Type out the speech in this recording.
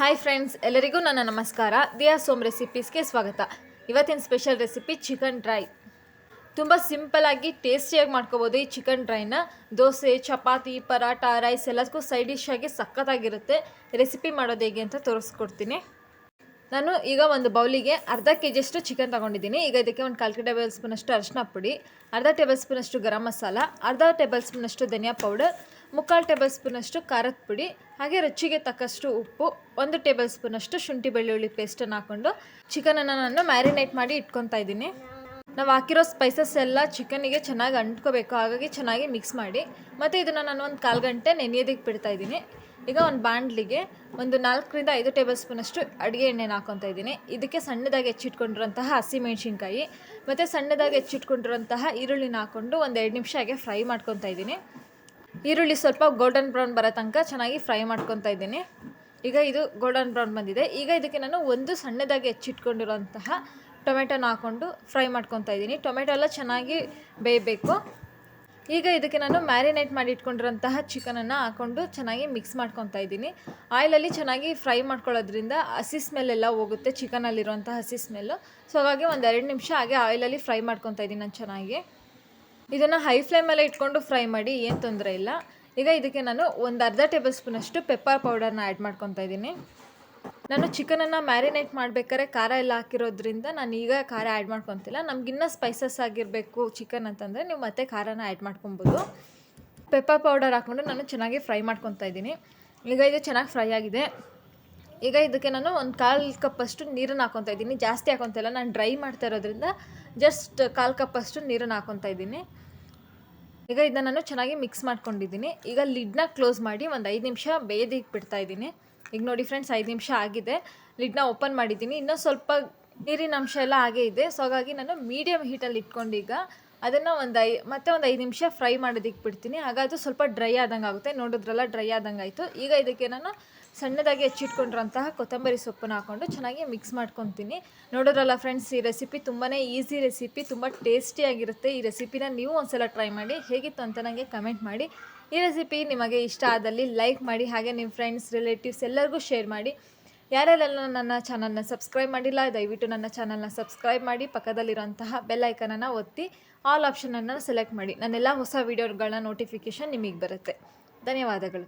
Hi friends ಎಲ್ಲರಿಗೂ ನನ್ನ ನಮಸ್ಕಾರ. ದಿಯಾ ಸೋಮ್ ರೆಸಿಪೀಸ್ಗೆ ಸ್ವಾಗತ. ಇವತ್ತಿನ ಸ್ಪೆಷಲ್ ರೆಸಿಪಿ ಚಿಕನ್ ಡ್ರೈ ತುಂಬ ಸಿಂಪಲಾಗಿ ಟೇಸ್ಟಿಯಾಗಿ ಮಾಡ್ಕೋಬೋದು ಈ ಚಿಕನ್ ಡ್ರೈನ ದೋಸೆ, ಚಪಾತಿ ಪರಾಟ ರೈಸ್ ಎಲ್ಲದಕ್ಕೂ ಸೈಡ್ ಡಿಶ್ ಆಗಿ ಸಖತ್ತಾಗಿರುತ್ತೆ. ರೆಸಿಪಿ ಮಾಡೋದು ಹೇಗೆ ಅಂತ ತೋರಿಸ್ಕೊಡ್ತೀನಿ. ನಾನು ಈಗ ಒಂದು ಬೌಲಿಗೆ ಅರ್ಧ ಕೆ ಜಿಯಷ್ಟು ಚಿಕನ್ ತೊಗೊಂಡಿದ್ದೀನಿ. ಈಗ ಇದಕ್ಕೆ ಒಂದು ಕಾಲು ಟೇಬಲ್ ಸ್ಪೂನಷ್ಟು ಅರಿಶಿನ ಪುಡಿ, ಅರ್ಧ ಟೇಬಲ್ ಸ್ಪೂನಷ್ಟು ಗರಂ ಮಸಾಲ, ಅರ್ಧ ಟೇಬಲ್ ಸ್ಪೂನಷ್ಟು ಧನಿಯಾ ಪೌಡರ್, ಮುಕ್ಕಾಲು ಟೇಬಲ್ ಸ್ಪೂನಷ್ಟು ಖಾರದ ಪುಡಿ, ಹಾಗೆ ರುಚಿಗೆ ತಕ್ಕಷ್ಟು ಉಪ್ಪು, ಒಂದು ಟೇಬಲ್ ಸ್ಪೂನಷ್ಟು ಶುಂಠಿ ಬೆಳ್ಳುಳ್ಳಿ ಪೇಸ್ಟನ್ನು ಹಾಕ್ಕೊಂಡು ಚಿಕನನ್ನು ನಾನು ಮ್ಯಾರಿನೇಟ್ ಮಾಡಿ ಇಟ್ಕೊತಾ ಇದ್ದೀನಿ. ನಾವು ಹಾಕಿರೋ ಸ್ಪೈಸಸ್ ಎಲ್ಲ ಚಿಕನಿಗೆ ಚೆನ್ನಾಗಿ ಅಂಟ್ಕೋಬೇಕು. ಹಾಗಾಗಿ ಚೆನ್ನಾಗಿ ಮಿಕ್ಸ್ ಮಾಡಿ. ಮತ್ತು ಇದನ್ನು ನಾನು ಒಂದು ಕಾಲು ಗಂಟೆ ನೆನೆಯೋದಕ್ಕೆ ಬಿಡ್ತಾ ಇದ್ದೀನಿ. ಈಗ ಒಂದು ಬಾಣಲಿಗೆ ಒಂದು ನಾಲ್ಕರಿಂದ ಐದು ಟೇಬಲ್ ಸ್ಪೂನಷ್ಟು ಅಡುಗೆ ಎಣ್ಣೆನ ಹಾಕೊತಾ ಇದ್ದೀನಿ. ಇದಕ್ಕೆ ಸಣ್ಣದಾಗಿ ಹೆಚ್ಚಿಟ್ಕೊಂಡಿರೋಂತಹ ಹಸಿಮೆಣ್ಸಿನ್ಕಾಯಿ ಮತ್ತು ಸಣ್ಣದಾಗಿ ಹೆಚ್ಚಿಟ್ಕೊಂಡಿರುವಂತಹ ಈರುಳ್ಳಿನ ಹಾಕ್ಕೊಂಡು ಒಂದು ಎರಡು ನಿಮಿಷ ಹಾಗೆ ಫ್ರೈ ಮಾಡ್ಕೊತಾ ಇದ್ದೀನಿ. ಈರುಳ್ಳಿ ಸ್ವಲ್ಪ ಗೋಲ್ಡನ್ ಬ್ರೌನ್ ಬರೋ ತನಕ ಚೆನ್ನಾಗಿ ಫ್ರೈ ಮಾಡ್ಕೊತಾ ಇದ್ದೀನಿ. ಈಗ ಇದು ಗೋಲ್ಡನ್ ಬ್ರೌನ್ ಬಂದಿದೆ. ಈಗ ಇದಕ್ಕೆ ನಾನು ಒಂದು ಸಣ್ಣದಾಗಿ ಹೆಚ್ಚಿಟ್ಕೊಂಡಿರೋಂತಹ ಟೊಮೆಟೊನ ಹಾಕ್ಕೊಂಡು ಫ್ರೈ ಮಾಡ್ಕೊತಾ ಇದ್ದೀನಿ. ಟೊಮೆಟೊ ಎಲ್ಲ ಚೆನ್ನಾಗಿ ಬೇಯಬೇಕು. ಈಗ ಇದಕ್ಕೆ ನಾನು ಮ್ಯಾರಿನೇಟ್ ಮಾಡಿ ಇಟ್ಕೊಂಡಿರೋಂತಹ ಚಿಕನನ್ನು ಹಾಕ್ಕೊಂಡು ಚೆನ್ನಾಗಿ ಮಿಕ್ಸ್ ಮಾಡ್ಕೊತಾ ಇದ್ದೀನಿ. ಆಯಿಲಲ್ಲಿ ಚೆನ್ನಾಗಿ ಫ್ರೈ ಮಾಡ್ಕೊಳ್ಳೋದ್ರಿಂದ ಹಸಿ ಸ್ಮೆಲ್ಲೆಲ್ಲ ಹೋಗುತ್ತೆ ಚಿಕನಲ್ಲಿರುವಂಥ ಹಸಿ ಸ್ಮೆಲ್ಲು ಸೊ ಹಾಗಾಗಿ ಒಂದು ಎರಡು ನಿಮಿಷ ಹಾಗೆ ಆಯಿಲಲ್ಲಿ ಫ್ರೈ ಮಾಡ್ಕೊತಾ ಇದ್ದೀನಿ ನಾನು ಚೆನ್ನಾಗಿ. ಇದನ್ನು ಹೈ ಫ್ಲೇಮಲ್ಲೇ ಇಟ್ಕೊಂಡು ಫ್ರೈ ಮಾಡಿ ಏನು ತೊಂದರೆ ಇಲ್ಲ. ಈಗ ಇದಕ್ಕೆ ನಾನು ಒಂದು ಅರ್ಧ ಟೇಬಲ್ ಸ್ಪೂನಷ್ಟು ಪೆಪ್ಪರ್ ಪೌಡರ್ನ ಆ್ಯಡ್ ಮಾಡ್ಕೊತಾ ಇದ್ದೀನಿ. ನಾನು ಚಿಕನನ್ನು ಮ್ಯಾರಿನೇಟ್ ಮಾಡಬೇಕಾದ್ರೆ ಖಾರ ಎಲ್ಲ ಹಾಕಿರೋದ್ರಿಂದ ನಾನು ಈಗ ಖಾರ ಆ್ಯಡ್ ಮಾಡ್ಕೊತಿಲ್ಲ. ನಮಗಿನ್ನೂ ಸ್ಪೈಸಸ್ ಆಗಿರಬೇಕು ಚಿಕನ್ ಅಂತಂದರೆ ನೀವು ಮತ್ತೆ ಖಾರನ ಆ್ಯಡ್ ಮಾಡ್ಕೊಬೋದು. ಪೆಪ್ಪರ್ ಪೌಡರ್ ಹಾಕ್ಕೊಂಡು ನಾನು ಚೆನ್ನಾಗಿ ಫ್ರೈ ಮಾಡ್ಕೊತಾ ಇದ್ದೀನಿ. ಈಗ ಇದು ಚೆನ್ನಾಗಿ ಫ್ರೈ ಆಗಿದೆ. ಈಗ ಇದಕ್ಕೆ ನಾನು ಒಂದು ಕಾಲು ಕಪ್ಪಷ್ಟು ನೀರನ್ನು ಹಾಕೊತಾ ಇದ್ದೀನಿ. ಜಾಸ್ತಿ ಹಾಕೊತಿಲ್ಲ ನಾನು ಡ್ರೈ ಮಾಡ್ತಾ ಇರೋದ್ರಿಂದ ಜಸ್ಟ್ ಕಾಲು ಕಪ್ಪಷ್ಟು ನೀರನ್ನು ಹಾಕೊತಾ ಇದ್ದೀನಿ. ಈಗ ಇದನ್ನು ನಾನು ಚೆನ್ನಾಗಿ ಮಿಕ್ಸ್ ಮಾಡ್ಕೊಂಡಿದ್ದೀನಿ. ಈಗ ಲಿಡ್ನ ಕ್ಲೋಸ್ ಮಾಡಿ ಒಂದು ಐದು ನಿಮಿಷ ಬೇಯದಿಗೆ ಬಿಡ್ತಾ ಇದ್ದೀನಿ. ಈಗ ನೋಡಿ ಫ್ರೆಂಡ್ಸ್ ಐದು ನಿಮಿಷ ಆಗಿದೆ. ಲಿಡ್ನ ಓಪನ್ ಮಾಡಿದ್ದೀನಿ. ಇನ್ನೂ ಸ್ವಲ್ಪ ನೀರಿನ ಅಂಶ ಎಲ್ಲ ಹಾಗೆ ಇದೆ. ಸೊ ಹಾಗಾಗಿ ನಾನು ಮೀಡಿಯಮ್ ಹೀಟಲ್ಲಿ ಇಟ್ಕೊಂಡು ಈಗ ಅದನ್ನು ಒಂದು ಐ, ಮತ್ತೆ ಒಂದು ಐದು ನಿಮಿಷ ಫ್ರೈ ಮಾಡೋದಕ್ಕೆ ಬಿಡ್ತೀನಿ. ಅದು ಸ್ವಲ್ಪ ಡ್ರೈ ಆದಂಗೆ ಆಗುತ್ತೆ. ನೋಡಿದ್ರಲ್ಲ ಡ್ರೈ ಆದಂಗೆ ಆಯಿತು ಈಗ ಇದಕ್ಕೆ ನಾನು ಸಣ್ಣದಾಗಿ ಹೆಚ್ಚಿಟ್ಕೊಂಡಿರೋಂತಹ ಕೊತ್ತಂಬರಿ ಸೊಪ್ಪನ್ನು ಹಾಕ್ಕೊಂಡು ಚೆನ್ನಾಗಿ ಮಿಕ್ಸ್ ಮಾಡ್ಕೊತೀನಿ. ನೋಡೋದ್ರಲ್ಲ ಫ್ರೆಂಡ್ಸ್ ಈ ರೆಸಿಪಿ ತುಂಬಾ ಈಸಿ ರೆಸಿಪಿ ತುಂಬ ಟೇಸ್ಟಿಯಾಗಿರುತ್ತೆ ಈ ರೆಸಿಪಿನ ನೀವು ಒಂದ್ಸಲ ಟ್ರೈ ಮಾಡಿ, ಹೇಗಿತ್ತು ಅಂತ ನನಗೆ ಕಮೆಂಟ್ ಮಾಡಿ. ಈ ರೆಸಿಪಿ ನಿಮಗೆ ಇಷ್ಟ ಆದಲ್ಲಿ ಲೈಕ್ ಮಾಡಿ, ಹಾಗೆ ನಿಮ್ಮ ಫ್ರೆಂಡ್ಸ್ ರಿಲೇಟಿವ್ಸ್ ಎಲ್ಲರಿಗೂ ಶೇರ್ ಮಾಡಿ. ಯಾರ್ಯಾರೆಲ್ಲ ನನ್ನ ಚಾನಲ್ನ ಸಬ್ಸ್ಕ್ರೈಬ್ ಮಾಡಿಲ್ಲ, ದಯವಿಟ್ಟು ನನ್ನ ಚಾನಲ್ನ ಸಬ್ಸ್ಕ್ರೈಬ್ ಮಾಡಿ, ಪಕ್ಕದಲ್ಲಿರುವಂತಹ ಬೆಲ್ ಐಕನನ್ನು ಒತ್ತಿ ಆಲ್ ಆಪ್ಷನನ್ನು ಸೆಲೆಕ್ಟ್ ಮಾಡಿ. ನನ್ನೆಲ್ಲ ಹೊಸ ವೀಡಿಯೋಗಳ ನೋಟಿಫಿಕೇಷನ್ ನಿಮಗೆ ಬರುತ್ತೆ. ಧನ್ಯವಾದಗಳು.